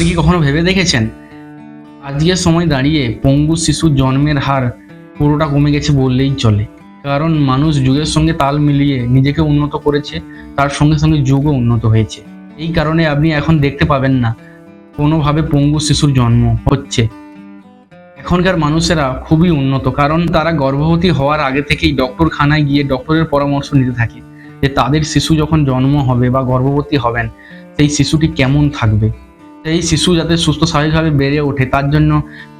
আপনি কি কখনো ভেবে দেখেছেন? আজকের সময় দাঁড়িয়ে পঙ্গু শিশুর জন্মের হার পুরোটা কমে গেছে বললেই চলে। কারণ মানুষ যুগের সঙ্গে তাল মিলিয়ে নিজেকে উন্নত করেছে, তার সঙ্গে সঙ্গে যুগও উন্নত হয়েছে। এই কারণে আপনি এখন দেখতে পাবেন না কোনোভাবে পঙ্গু শিশুর জন্ম হচ্ছে। এখনকার মানুষেরা খুবই উন্নত, কারণ তারা গর্ভবতী হওয়ার আগে থেকেই ডক্টরখানায় গিয়ে ডক্টরের পরামর্শ নিতে থাকে যে তাদের শিশু যখন জন্ম হবে বা গর্ভবতী হবেন, সেই শিশুটি কেমন থাকবে। সেই শিশু যাতে সুস্থ স্বাভাবিকভাবে বেড়ে ওঠে, তার জন্য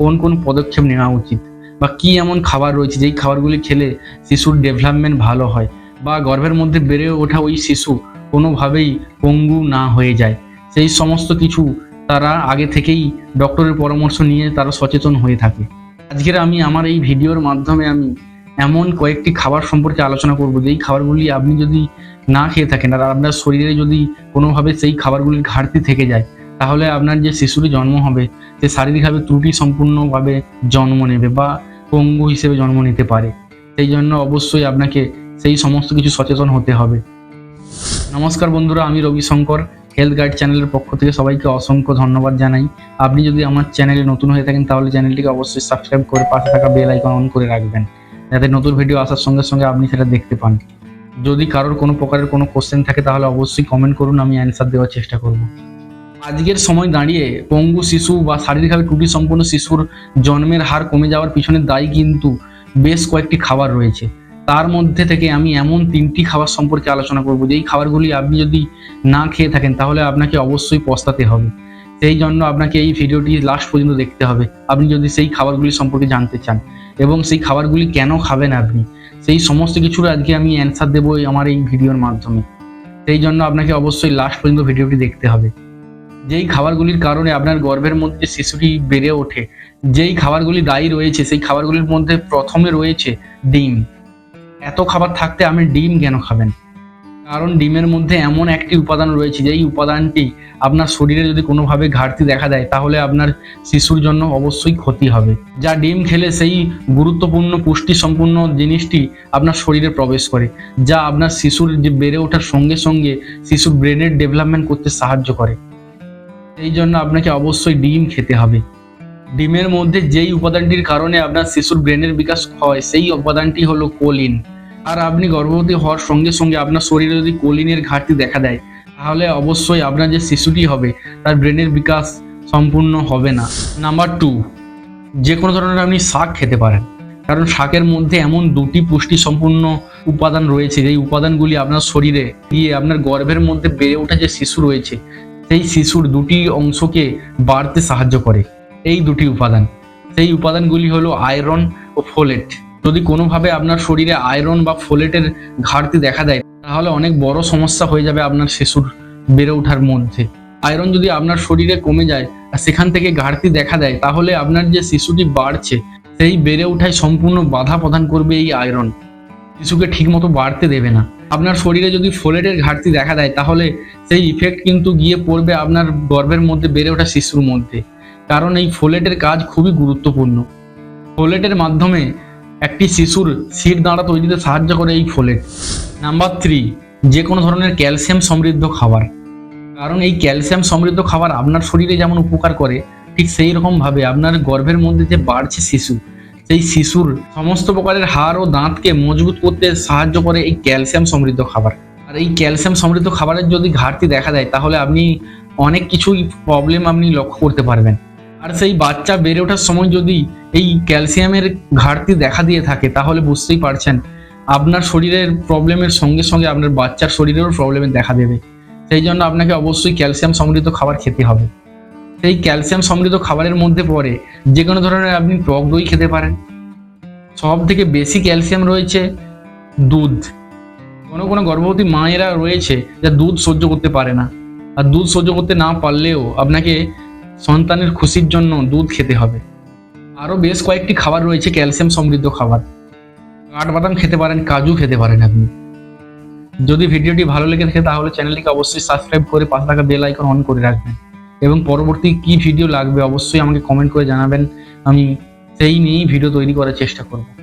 কোন কোন পদক্ষেপ নেওয়া উচিত? বা কি এমন খাবার রয়েছে, যেই খাবারগুলি খেলে শিশুর ডেভেলপমেন্ট ভালো হয়? বা গর্ভের মধ্যে বেড়ে ওঠা ওই শিশু কোনোভাবেই পঙ্গু না হয়ে যায়? সেই সমস্ত কিছু তারা আগে থেকেই ডক্টরের পরামর্শ নিয়ে তারা সচেতন হয়ে থাকে। আজকের আমি আমার এই ভিডিওর মাধ্যমে আমি এমন কয়েকটি খাবার সম্পর্কে আলোচনা করব, যেই খাবারগুলি আপনি যদি না খেয়ে থাকেন, আর আপনার শরীরে যদি কোনোভাবে সেই খাবারগুলির ঘাটতি থেকে যায় তাহলে আপনার যে শিশুটি জন্ম হবে, সে শারীরিকভাবে ত্রুটি সম্পূর্ণভাবে জন্ম নেবে বা পঙ্গু হিসেবে জন্ম নিতে পারে। সেই জন্য অবশ্যই আপনাকে সেই সমস্ত কিছু সচেতন হতে হবে। নমস্কার বন্ধুরা, আমি রবিশঙ্কর হেলথ গাইড চ্যানেলের পক্ষ থেকে সবাইকে অসংখ্য ধন্যবাদ জানাই। আপনি যদি আমার চ্যানেলে নতুন হয়ে থাকেন, তাহলে চ্যানেলটিকে অবশ্যই সাবস্ক্রাইব করে পাশে থাকা বেল আইকন অন করে রাখবেন, যাতে নতুন ভিডিও আসার সঙ্গে সঙ্গে আপনি সেটা দেখতে পান। যদি কারোর কোনো প্রকারের কোনো কোশ্চেন থাকে, তাহলে অবশ্যই কমেন্ট করুন, আমি অ্যান্সার দেওয়ার চেষ্টা করব। আজকের সময় দাঁড়িয়ে পঙ্গু শিশু বা শারীরিকভাবে ত্রুটি সম্পন্ন শিশুর জন্মের হার কমে যাওয়ার পিছনে দায়ী কিন্তু বেশ কয়েকটি খাবার রয়েছে। তার মধ্যে থেকে আমি এমন তিনটি খাবার সম্পর্কে আলোচনা করব, যেই খাবারগুলি আপনি যদি না খেয়ে থাকেন তাহলে আপনাকে অবশ্যই পস্তাতে হবে। সেই জন্য আপনাকে এই ভিডিওটি লাস্ট পর্যন্ত দেখতে হবে। আপনি যদি সেই খাবারগুলি সম্পর্কে জানতে চান এবং সেই খাবারগুলি কেন খাবেন আপনি, সেই সমস্ত কিছুর আজকে আমি অ্যান্সার দেবো আমার এই ভিডিওর মাধ্যমে। সেই জন্য আপনাকে অবশ্যই লাস্ট পর্যন্ত ভিডিওটি দেখতে হবে। যেই খাবারগুলির কারণে আপনার গর্ভের মধ্যে শিশুটি বেড়ে ওঠে, যেই খাবারগুলি দায়ী রয়েছে, সেই খাবারগুলির মধ্যে প্রথমে রয়েছে ডিম। এত খাবার থাকতে আপনি ডিম কেন খাবেন? কারণ ডিমের মধ্যে এমন একটি উপাদান রয়েছে, যেই উপাদানটি আপনার শরীরে যদি কোনোভাবে ঘাটতি দেখা দেয়, তাহলে আপনার শিশুর জন্য অবশ্যই ক্ষতি হবে। যা ডিম খেলে সেই গুরুত্বপূর্ণ পুষ্টি সম্পূর্ণ জিনিসটি আপনার শরীরে প্রবেশ করে, যা আপনার শিশুর যে বেড়ে ওঠার সঙ্গে সঙ্গে শিশুর ব্রেনের ডেভেলপমেন্ট করতে সাহায্য করে। এই জন্য আপনাকে অবশ্যই ডিম খেতে হবে। ডিমের মধ্যে যেই উপাদানটির কারণে আপনার শিশুর ব্রেনের বিকাশ হয়, সেই উপাদানটি হলো কোলিন। আর আপনি গর্ভবতী হওয়ার সঙ্গে সঙ্গে আপনার শরীরে যদি কোলিনের ঘাটতি দেখা দেয়, তাহলে অবশ্যই আপনার যে শিশুটি হবে, তার ব্রেনের বিকাশ সম্পূর্ণ হবে না। নাম্বার টু, যে কোনো ধরনের আপনি শাক খেতে পারেন। কারণ শাকের মধ্যে এমন দুটি পুষ্টি সম্পূর্ণ উপাদান রয়েছে, যেই উপাদানগুলি আপনার শরীরে গিয়ে আপনার গর্ভের মধ্যে বেড়ে ওঠা যে শিশু রয়েছে সেই শিশুর দুটি অংশকে বাড়তে সাহায্য করে, এই দুটি উপাদান। সেই উপাদানগুলি হলো আয়রন ও ফোলেট। যদি কোনোভাবে আপনার শরীরে আয়রন বা ফোলেটের ঘাটতি দেখা দেয়, তাহলে অনেক বড় সমস্যা হয়ে যাবে আপনার শিশুর বেড়ে ওঠার মধ্যে। আয়রন যদি আপনার শরীরে কমে যায় আর সেখান থেকে ঘাটতি দেখা দেয়, তাহলে আপনার যে শিশুটি বাড়ছে, সেই বেড়ে ওঠায় সম্পূর্ণ বাধা প্রদান করবে এই আয়রন। শিশুকে ঠিকমতো বাড়তে দেবে না। আপনার শরীরে যদি ফোলেটের ঘাটতি দেখা দেয়, তাহলে সেই ইফেক্ট কিন্তু গিয়ে পড়বে আপনার গর্ভের মধ্যে, বেড়ে ওঠা শিশুর মধ্যে। কারণ এই ফোলেটের কাজ খুবই গুরুত্বপূর্ণ। ফোলেটের মাধ্যমে একটি শিশুর শির দাঁড়া তৈরিতে সাহায্য করে এই ফোলেট নাম্বার থ্রি যে কোনো ধরনের ক্যালসিয়াম সমৃদ্ধ খাবার। কারণ এই ক্যালসিয়াম সমৃদ্ধ খাবার আপনার শরীরে যেমন উপকার করে, ঠিক সেই রকমভাবে আপনার গর্ভের মধ্যে যে বাড়ছে শিশু সেই শিশুর সমস্ত প্রকারের হাড় ও দাঁতকে মজবুত করতে সাহায্য করে এই ক্যালসিয়াম সমৃদ্ধ খাবার। আর এই ক্যালসিয়াম সমৃদ্ধ খাবারের যদি ঘাটতি দেখা দেয়, তাহলে আপনি অনেক কিছুই প্রবলেম আপনি লক্ষ্য করতে পারবেন। আর সেই বাচ্চা বেড়ে ওঠার সময় যদি এই ক্যালসিয়ামের ঘাটতি দেখা দিয়ে থাকে, তাহলে বুঝতেই পারছেন আপনার শরীরের প্রবলেমের সঙ্গে সঙ্গে আপনার বাচ্চার শরীরেরও প্রবলেমের দেখা দেবে। সেই জন্য আপনাকে অবশ্যই ক্যালসিয়াম সমৃদ্ধ খাবার খেতে হবে। সেই ক্যালসিয়াম সমৃদ্ধ খাবারের মধ্যে পড়ে। যে কোনো ধরনের আপনি টক দই খেতে পারেন। সব থেকে বেশি ক্যালসিয়াম রয়েছে দুধ। কোনো কোনো গর্ভবতী মায়েরা রয়েছে যা দুধ সহ্য করতে পারে না। আর দুধ সহ্য করতে না পারলেও আপনাকে সন্তানের খুশির জন্য দুধ খেতে হবে। আরও বেশ কয়েকটি খাবার রয়েছে ক্যালসিয়াম সমৃদ্ধ খাবার। কাঠবাদাম খেতে পারেন, কাজু খেতে পারেন আপনি। যদি ভিডিওটি ভালো লেগে থাকে তাহলে চ্যানেলটিকে অবশ্যই সাবস্ক্রাইব করে পাশে থাকা বেল আইকন অন করে রাখবেন। এবং পরবর্তী কি ভিডিও লাগবে অবশ্যই আমাকে কমেন্ট করে জানাবেন। আমি সেই নিয়েই ভিডিও তৈরি করার চেষ্টা করব।